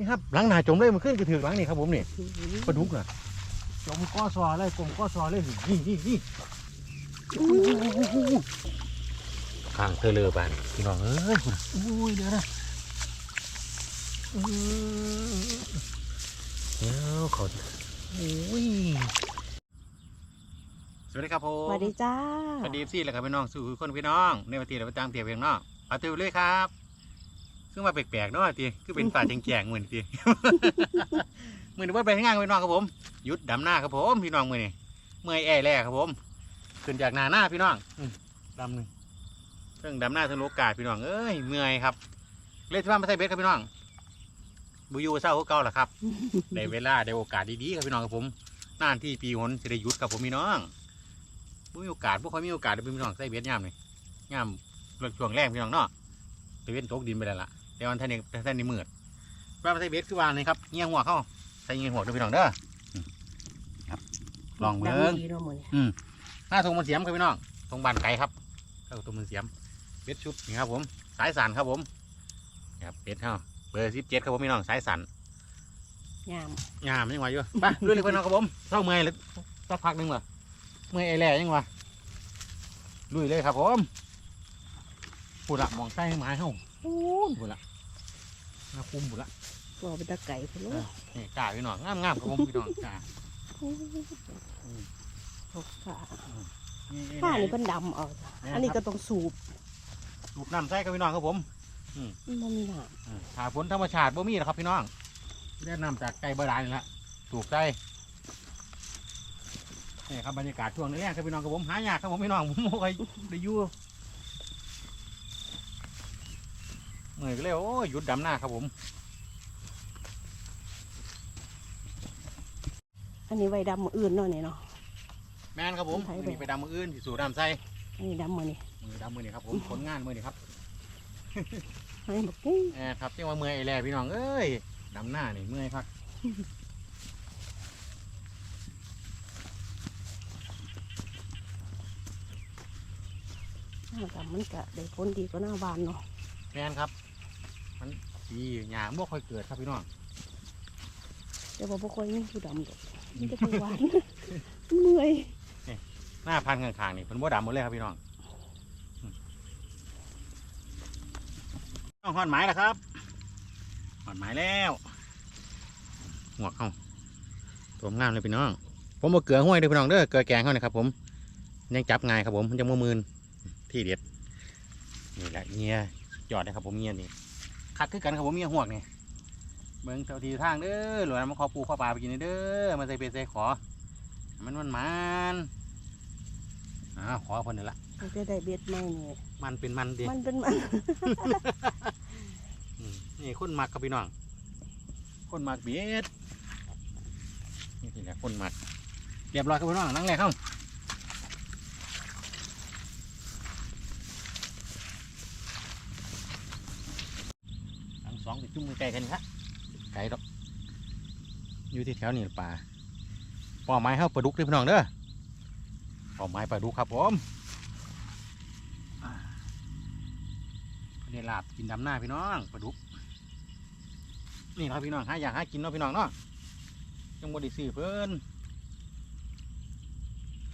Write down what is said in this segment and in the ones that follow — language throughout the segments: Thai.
นี่ครับหลังหนาจมเลยมันขึ้นกระถือหลังนี่ครับผมนี่ปลาดุกน่ะจมก้อซอเลยกลมก้อซอเลยนี่นี่นี่ข้างเธอเลือบานพี่น้องเอ้ยคุณอุ้ยเดี๋ยวนะอื้อเดี๋ยวเขาอุ้ยสวัสดีครับผมสวัสดีจ้าสวัสดีซี่แหละครับพี่น้องสู่คนพี่น้องในวันที่เราไปตามเตียเพียงเนาะเอาเตียเลยครับ ซึ่งมาแปลกๆเนาะตีคือเป็นป่าแจงๆเหมือนตีมือนี้ว่าไปทำงานกับพี่น้องครับผมหยุดดำหน้าครับผมพี่น้องมือนี้เมื่อยแอ่แล่ครับผมขึ้นจากหนาหน้าพี่น้องอืมดำหนึ่งเรื่องดำหน้าทั้งโลกาพี่น้องเอ้ยเมื่อยครับเลยที่ว่ามาใส่เบ็ดครับพี่น้องบุยูเศร้าเขาเก่าแหละครับได้เวลาได้โอกาสดีๆครับพี่น้องครับผมนานที่ปีหนจะได้หยุดครับผมพี่น้องบ่มีโอกาสพวกเขามีโอกาสได้เป็นพี่น้องใส่เบ็ดย่ามนี่ย่ามรถช่วงแรกพี่น้องเนาะตะเวนตกดินไปแล้วล่ะ แต่วันท่านนี้ท่านนี้มืดว่ามาใส่เบ็ดคือวานนี่ครับเงี้ยหัวเข้าใส่เงี้ยหัวด้วยพี่น้องเด้ออืมครับลองเบิ้งดำดีเนาะมื้อนี้หน้าทงมันเสียมครับพี่น้องทงบานไก่ครับเข้าทงมันเสียมเบ็ดชุบนี่ครับผม สายสันครับผมนี่ครับเป็ดเท่าเบอร์สิบเจ็ดครับผมพี่น้องสายสันยามยามยังไหวอยู่ไปด้วยเลยพี่น้องครับผมเท่าเมื่อยเลยสักพักหนึงวะเมื่อยไอ้แหล่ยังวะลุยเลยครับผมปุระมองใต้ไม้เฮ้าปูนปุระ น่าคุ้มปุระรอเป็นตะไก่พุ่นโลกนี่กาพี่น้องงามงามๆครับผมพี่น้องกาตกขานี่ผ้านี่เพิ่นดำเอาจ้ะอันนี้ก็ต้องสูบสูบน้ำใส่ครับพี่น้องครับผมมันมีน้อืมถ้าฝนธรรมชาติบ่มีหรอกครับพี่น้องได้นำจากไก่บาดาลนี่แหละถูกใจนี่ครับบรรยากาศช่วงนี้แรกครับพี่น้องครับผมหายากครับผมพี่น้องผมบ่เคยได้อยู่ เมื่อยก็เลยโอ้ยหยุดดำหน้าครับผมำอันนี้ไว้ดำมื้ออื่นเนาะนี่เนาะ แม่นครับผมไผมือเด้อนี้ไปดำมืออื่นที่สู่น้ำใส่อันนี้ดำมื้อนี้มือดำมือนี้ครับผมผลงานมือนี้ครับให้บักนี่แอบครับที่ว่าเมื่อยไอ้แล่พี่น้องเอ้ยดำหน้านี่เมื่อยพักหน้าดำมันก็ได้ผลดีกว่าหน้าบานเนาะ แม่นครับ มันดีหยาบ่ค่อยเกิดครับพี่น้องแต่ว่าบ่ค่อยมีผู้ดำดอกมีแต่ผู้หวานเมื่อยหน้าพันข้างๆนี่เป็นบ่ดำหมดเลยครับพี่น้องอืมต้องหอนหมายแล้วครับหอนหมายแล้วหัวเข้าตัวงามเลยพี่น้อง ผมเอาเกลือห้วยเด้อพี่น้องเด้อเกลือแกงเขานะครับ ผมยังจับง่ายครับผมมันจะมือมืนที่เด็ดนี่แหละเงียยอดเลยครับผมเงียนี่ คักคือกันครับผมเงียหวกนี่เบิ่งเท่าทีทางเด้อหลวงมาขอปูขอปลาไปกินเด้อมาใส่เป็ดใส่ขอให้มันมันมันๆอ้าวขอคนนี่ละมันจะได้เบ็ดใหม่นี่มันเป็นมันดีมันเป็นมันอืมนี่คนมักครับพี่น้องคนมักเบียดนี่สิแหละคนมักเรียบร้อยครับพี่น้องนั่งแรกเข้าทั้งสอง ไปจุ่มใกล้ๆกันนี่ครับไก่ดอกอยู่ที่แถวนี่ป่าป่อไม้เข้าปลาดุกเลยพี่น้องเด้อป่อไม้ปลาดุกครับผมอ่าเนี่ยลาบกินดำหน้าพี่น้องปลาดุกนี่ครับพี่น้องหาอยากหากินเนาะพี่น้องเนาะจังบ่ได้ซื้อเพิ่น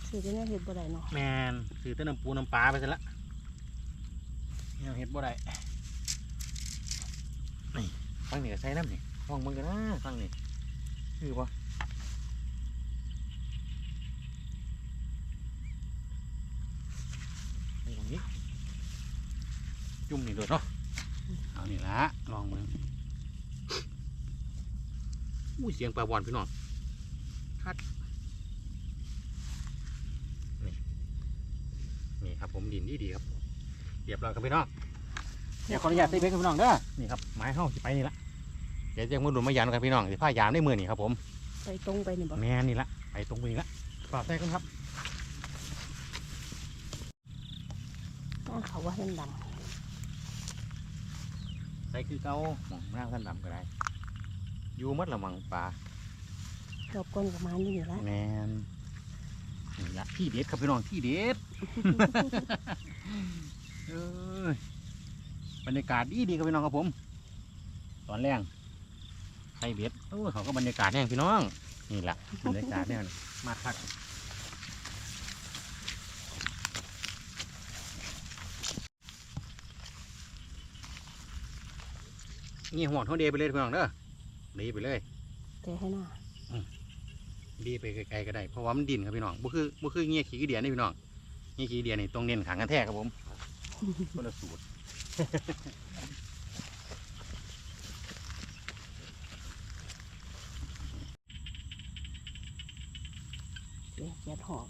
สิจะเนี่ยเฮ็ดบ่ได้เนาะแมนซื้อแต่น้ำปูน้ำปลาไปซะละเนี่ยเห็ดบ่ได้นี่ ฟังนี่ก็ใส่น้ำนี่ฟังมึงกันนะฟังนี่คือปะนี่ตรงนี้ จุ่มนี่โดดเนาะเอานี่ละลองมึงอู้เสียงปลาบอลพี่น้องคัดนี่ครับผมดินดีดีครับเรียบร้อยครับพี่น้อง เดี๋ยวขออนุญาตใส่เบรกครับพี่น้องเด้อนี่ครับไม้เข้าสิไปนี่ละเดี๋ยวจะมาดูมายันครับพี่น้องสิผ้ายามได้มือนี่ครับผมไปตรงไปนี่บ่แม่นี่ละไปตรงไปนี่ละฝากใส่กันครับอ้าวเขาว่าเห็นดใส่คือเก้าหมองร่างท่านดำก็ได้อยู่หมัดละมังปลาำรอบก้นกับมันนี่นี่ละแมนนี่ละที่เด็ดครับพี่น้องที่เด็ดเอ้ย บรรยากาศดีดีครับพี่น้องครับผม ตอนแรงส่เบ็ดโอ้ยเขาก็บรรยากาศแน่พี่น้อง นี่แหละบรรยากาศเนี่ยมาคักนี่ห่วงเท่าเดไปเลยพี่น้องเด้อดีไปเลยแต่ให้หน้าดีไปไกลๆก็ได้เพราะว่ามันดินครับพี่น้องบ่คือบ่คือเงี้ยขี้เดียนี่พี่น้องเงี้ยขี้เดียนี่ต้องเน้นขังกันแท้ครับผมคนละสูตร เสียเสียดหอบ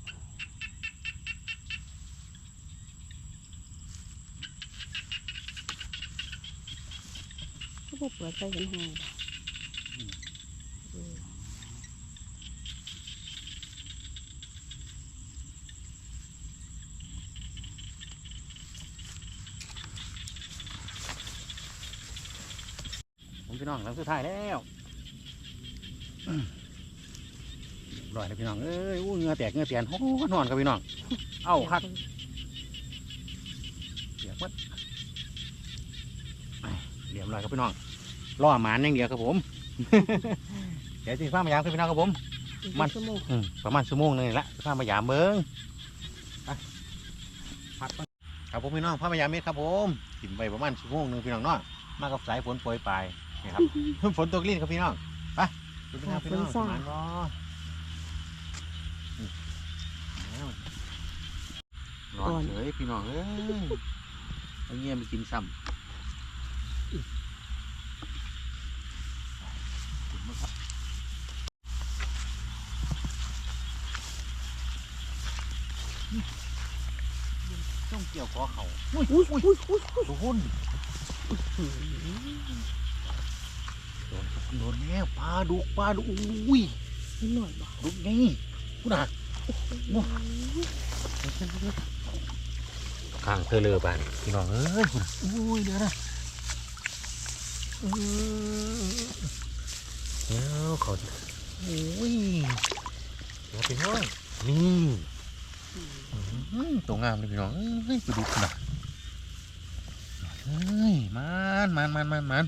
ก็เปิดใจกันห้องเออ ผม พี่น้องหลังสุดท้ายแล้วอืมรอยแล้วพี่น้อง เอ้ยอู้เหงือแตกเหงือเตียนโอ้นอนครับพี่น้อง เอ้าคักเสียบหมัดไปเรียบร้อยครับพี่น้องล่อหมานอย่างเดียวครับผม เดี๋ยวสิฟ้ามายามครับพี่น้องครับผมอีกมันชั่วโมงอืมประมาณชั่วโมงหนึงนี่ละฟ้ามายามเบิ้งไปพักก่อนครับผมพี่น้องฟ้ามายามเม็ดครับผมกินไปประมาณชั่วโมงหนึงพี่น้องเนาะมากับสายฝนโปรยปลาย นี่ครับฝนตกลิ้นครับพี่น้องไปดูพี่น้องพี่น้องมันบ่อืมแล้วร้อนเฉยพี่น้องเอ้ยเอาเงี้ยไปกินซ้ำถึงมั้งครับต้องเกี่ยวคอเขาอุ้ยอุ้ยอุ้ยอุ้ยอุ้ยทุกคน โดนโดนแล้วปลาดุกปลาดุกอุ้ยนี่หน่อยบ่ดุกนี่กูน่ะว้าข้างเธอเลยบานพี่น้องเอ้ยพุ่นน่ะอุ้ยเดี๋ยวนะอื้อเดี๋ยวเขาอุ้ยเดี๋ยวพี่น้องนี่อื้อตัวงามเลยพี่น้องเอ้ยไปดูกันนะเฮ้ยมันมันมันมันมัน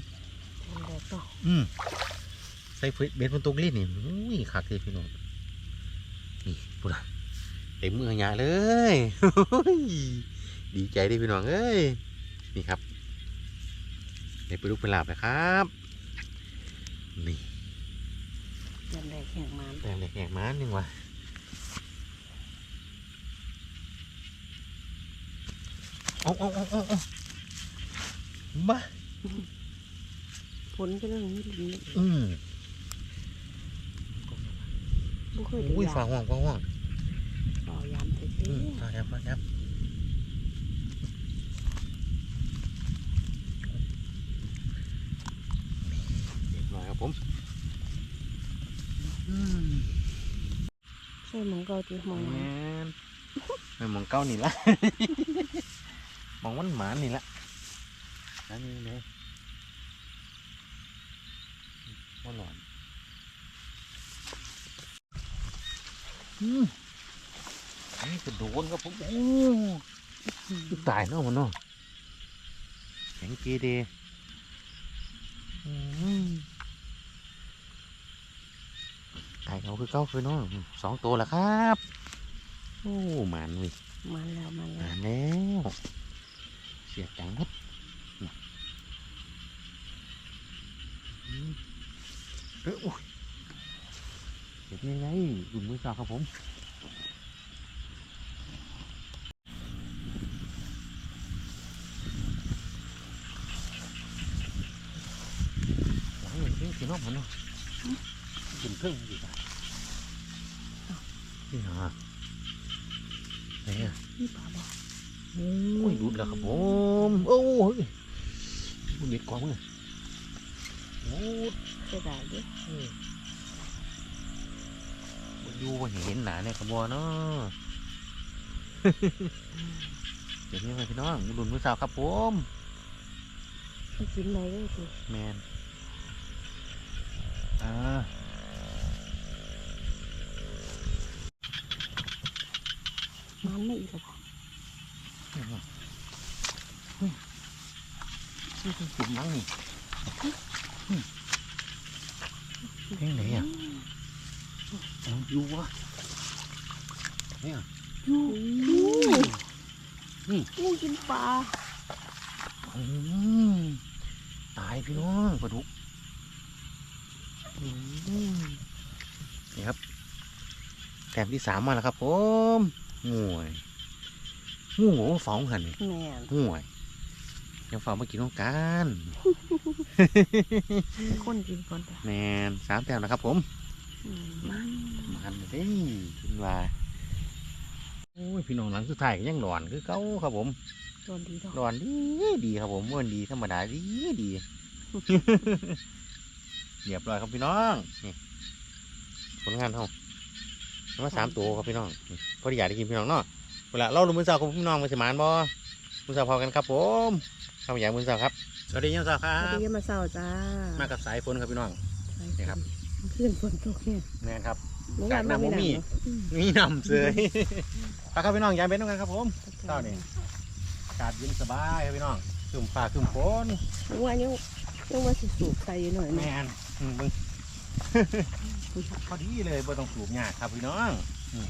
ทำแบบต่ออืมใส่เฟซเบ็ดบนตรงเล่นนี่อุ้ยคักเลยพี่น้องนี่ปุ่นอะเต็มมือหยาเลยดีใจเด้พี่น้องเอ้ยนี่ครับได้ไปลูกเป็นหลาบนะครับนี่ยันแรกแข่งมันแต่เด็กแหกม้าหนึ่งว่ะเอาเอาเอาเอาเอาบ้า ผลก็เรื่องนี้ลิ้นอืมบุเคยได้อุ้ยยาฟ้าห่วงฟ้าห่วงต่อยามเท่อืมฟ้าแอบฟ้าแอบเรียบร้อยครับผมอืมๆใช่หมองเกาตีหมองแมมันนไม่มองเก้านี่ละ มองมันหมานี่ละนั่นนี่เลย ว่าหลอนอืมอันนี้ก็โดนครับผมโอ้ตายเนาะมันเนาะแข็งเกเดอืมตายเขาคือเก้าคือเนาะสองตัวแล้วครับ โอ้หมันเวิมันแล้วมันหแล้มาวนแล้ว เสียจังหมดนี่อืม เอ้ยโอ้ยเด็กยังไงอุ่นมือสาวครับผมหลังอย่างนี้สิเน้องมันเนาะกินเครื่องอยู่จ้ะนี่ฮะไหนอะนี่ปลาบ่โอ้ยหลุดแล้วครับผม โอ้ยมันเด็ดกว่ามึง อะโอ้ยเสียดายเด้วยมันอยู่ว่าเห็นหนาเนี่ยขบวนเนาะเดี๋ยวนี้ไปพี่น้องมุดุนมือสาวครับผมไม่กินอะไรก็คือแมนอ่ามันไม่อีกแล้วบ่นี่คือกินมั้งนี่ เฮ้ยไหนอะเอาอยู่วะเนี่ยยูยูนี่งูกินปลาอืมตายพี่น้องปลาดุกอืมนี่ครับแต้มที่สามมาแล้วครับผมห่วยงูหัวฝองหันนี่แม่นห่วย ยังฝองมากินน้องกันคนกินก่อนจ้ะแมนสามแต้มนะครับผมอืมมันเด้ขึ้นว่าโอ้ยพี่น้องหลังสุดท้ายก็ยังหลอนคือเก่าครับผมโดนดีดอกหลอนดีดีครับผมม่วนดีธรรมดาดีดีเรียบร้อยครับพี่น้องนี่ผลงานเฮาเอามาสามตัวครับพี่น้องนี่พอดีอยากได้กินพี่น้องเนาะเวลาเราลงมือสาวกับพี่น้องมาสมานบ่มือสาวพอกันครับผม ข้าวใหญ่มือสาวครับ สวัสดียามสาวครัสวัสบ ดีมาเศร้าจ้ามากับสายฝนครับพี่น้อง นี่ครับ ขึ้นฝนตกเนี่ยแม่นครับ เมื่อวานจากน้ำไม่บ่มี หนักเนอะอืมมีนำเสยไปครับพี่น้องยามเป็นต้องกันครับผมเศร้านี่อากาศเย็นสบายครับพี่น้องขึ้นฟ้าขึ้นฝนเมื่อวานยังยังว่าสิสูบใส่หน่อยแมแม่นอืมมึงพอดีเลยบ่ต้องสูบยากครับพี่น้องอืม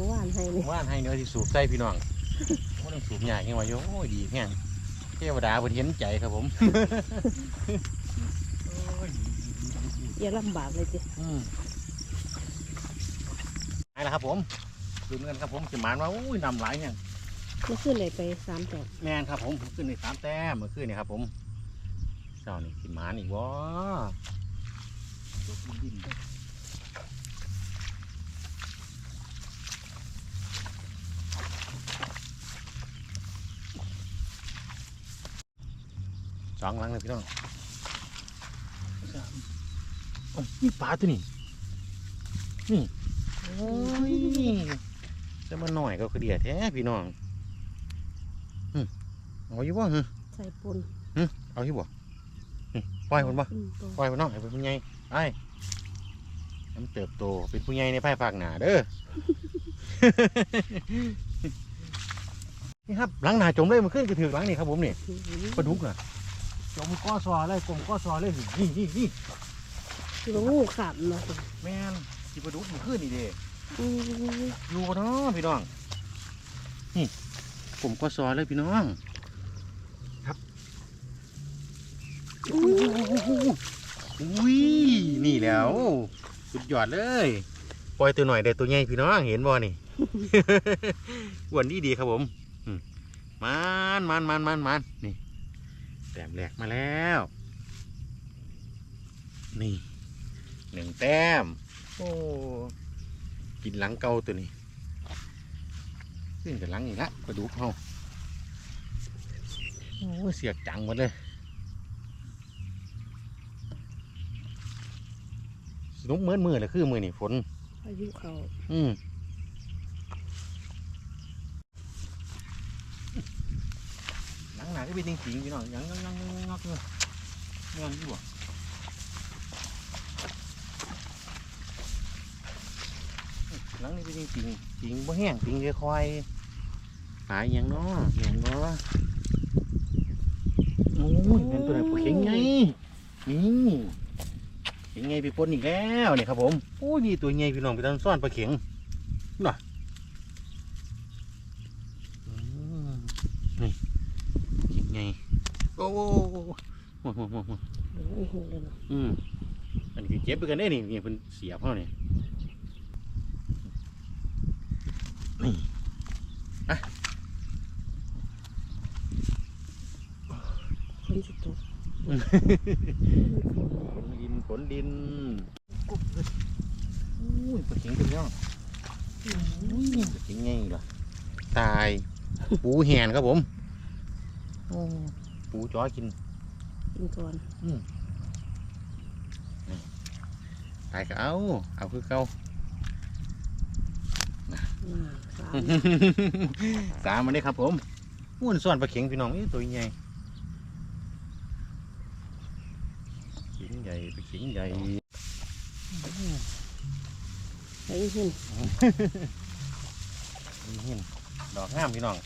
มื่อวานให้นี่ว่านให้เนื้อที่สูบใส่พี่น้องบ่ต้องสูบยากยังว่าโอ้ยดีแห้งเทวดาเพิ่นเห็นใจครับผมโอ้ยดีดีดีดีดีอย่าลำบากเลยจิอืมไปแล้วครับผมดูเงินครับผมสิหมานว่าอุ้ยนำหลายเนี่ยเมื่อคืนเลยไปสามแปดแมนครับผมขึ้นในสามแต้มเมื่อคืนนี่ครับผมเจ้านี่สิหมานอีกวะ สองหลังเลยพี่น้องสามโอ้มีปลาตัวนี้นี่โอ้ยจะมาหน่อยก็คือเดียแท้พี่น้องอืมเอาอยู่บ่ฮะใส่ปนเอาอยู่บ่นี่ปล่อยมันบ่อืมตัวปล่อยมันน้องให้เป็นผู้ใหญ่ไปน้ำเติบโตเป็นผู้ใหญ่ในภายภาคหน้าเด้อนี่ครับหลังหนาจมเลยมันขึ้นกระถือหลังนี่ครับผมนี่ปลาดุกน่ะ จมก้อซอเลยกลมก้อซอเลยนี่นี่นี่คือว่างูขาบเนาะแม่นที่ปลาดุกมันขึ้นนี่เด้อืมอยู่บ่เนาะพี่น้อง นี่กลมก้อซอเลยพี่น้อง ครับอุ้ยนี่แหล้วสุดยอดเลยปล่อยตัวหน่อยได้ตัวใหญ่พี่น้องเห็นบ่นี่อ้วนดีดีครับผมอืมมันมันมันมันมันนี่ แต้มแรกมาแล้ว นี่หนึ่งแต้ม โอ้ กินหลังเก่าตัวนี้ขึ้นกับหลังอีกละกระดูกเฮาโอ้ยเสียกจังหมดเลยสนุกเหมือนมือเลยคือมือนี่ฝนอายุเขาอืม หนังหนาก็เป็นจริงๆพี่น้องยังยังยังยังยังยังยังอยู่อะหลังนี้เป็นจริงจริงจริงบ่แห้งจริงค่อยหายยังเนาะเห็นบ่โอ้ยเป็นตัวไหนปลาเข็งไงนี่เข็งไงไปปนอีกแล้วเนี่ยครับผมโอ้ยนี่ตัวไงพี่น้องไปตั้งซ่อนปลาเข็งอืมนี่ โอ้โหโอ้โหโอ้โหโอ้โหโอ้โหเลยเนาะอืมอันนี้คือเจ็บไปกันได้นี่นี่เป็นเสียบเขาเนี่ยนี่คนสิตกฝนดินฝนดินกุ๊บเลยอุ้ยปลาเข็งตัวนี้อะอุ้ยปลาเข็งไงล่ะตายปูแหนครับผมโอ้ ปูจ้อยกิน กินก่อนตายก็เอา เอาคือเก่าอ่าสามสามมันได้ครับผมม้วนส่วนปลาเข็งพี่น้องนี่ตัวใหญ่เข็งใหญ่ปลาเข็งใหญ่ไอ้หินนี่เห็นดอกงามพี่น้อง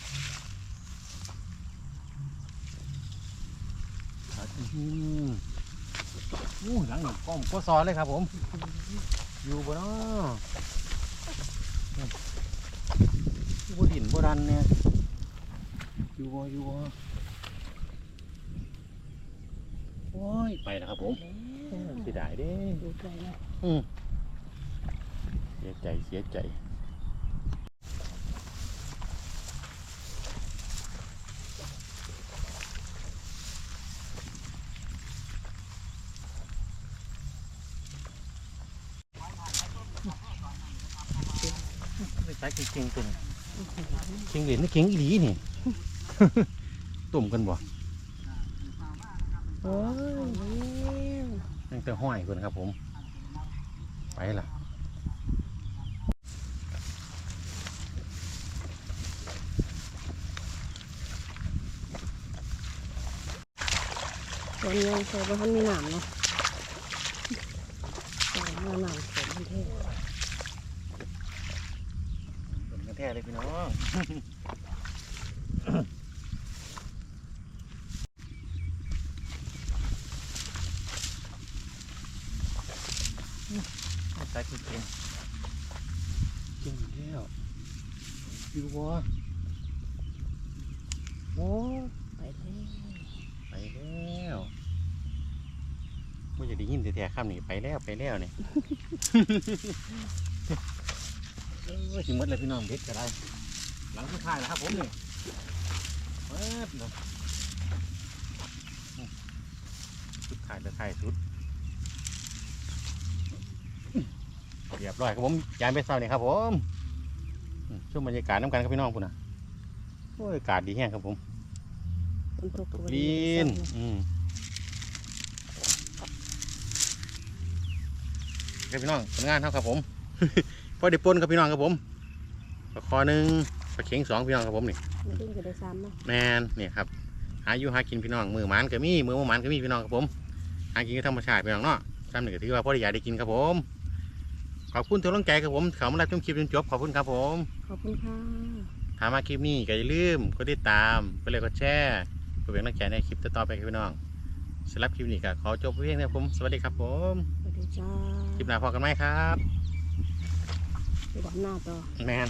อืมอู้หลังหนึ่งก้อมก็ซอเลยครับผม อยู่บนอ้ออยู่บนดินบนดันเนี่ย อยู่บ่อยู่บ่โอ้ย ไปแล้วครับผมเสียดายเด้ดูไกลนะอืมเสียใจเสียใจ ไปใช้เก่งๆตัวนี้เก่งเหรียญนี่เก่งอีหลีนี่ ตุ่มกันบ่โอ้ยตั้งแต่ห้อยคนครับผม ไปล่ะตัวนี้ยังใส่บ่ทันมีหนามเนาะใส่หน้าหนามเสร็จมันเท่ เป็นกันแท้เลยพี่น้องใส่เก่งเก่งเก่งอยู่แล้วอยู่บ่โอ้ไปเลยไปแล้วไม่จะได้ยินแต่แท้ๆคำนี้ไปแล้วไปแล้วเนี่ยเออ สิหมดเลยพี่น้องเบ็ดก็ได้ หลังสุดท้ายแล้วครับผมนี่เปิดเลยสุดท้ายจะท้ายสุดเรียบร้อยครับผมยานไปเศร้านี่ครับผมอืมช่วงบรรยากาศน้ำกันครับพี่น้องพุ่นนะโอ้ยอากาศดีแห้งครับผมฝนตกตก็กบ่ได้ดินใส่อืมครับพี่น้องผลงานเท่าครับผมพอได้ปนครับพี่น้องครับผม ปลาคอหนึ่งปลาเข็งสองพี่น้องครับผมนี่ไม่ได้ก็ได้ซ้ำเนาะแมนเนี่ยครับหาอยู่หากินพี่น้องมือหมันก็มีมือบ่หมันก็มีพี่น้องครับผมหากินกับธรรมชาติพี่น้องเนาะซ้ำนี่ก็ถือว่าพ่อได้อยากได้กินครับผม ขอบคุณทุกกำลังใจครับผมเขามารับชมคลิปจนจบขอบคุณครับผมขอบคุณค่ะถามมาคลิปนี้ก็อย่าลืมกดติดตามไปเลยกดแชร์เพื่อเป็นกำลังใจในคลิปต่อๆไปครับพี่น้องสำหรับคลิปนี้ก็ขอจบเพียงเท่านี้ครับผมสวัสดีครับผม สวัสดีจ้าคลิปหน้าพอกันไหมครับไป ดำหน้าต่อแมน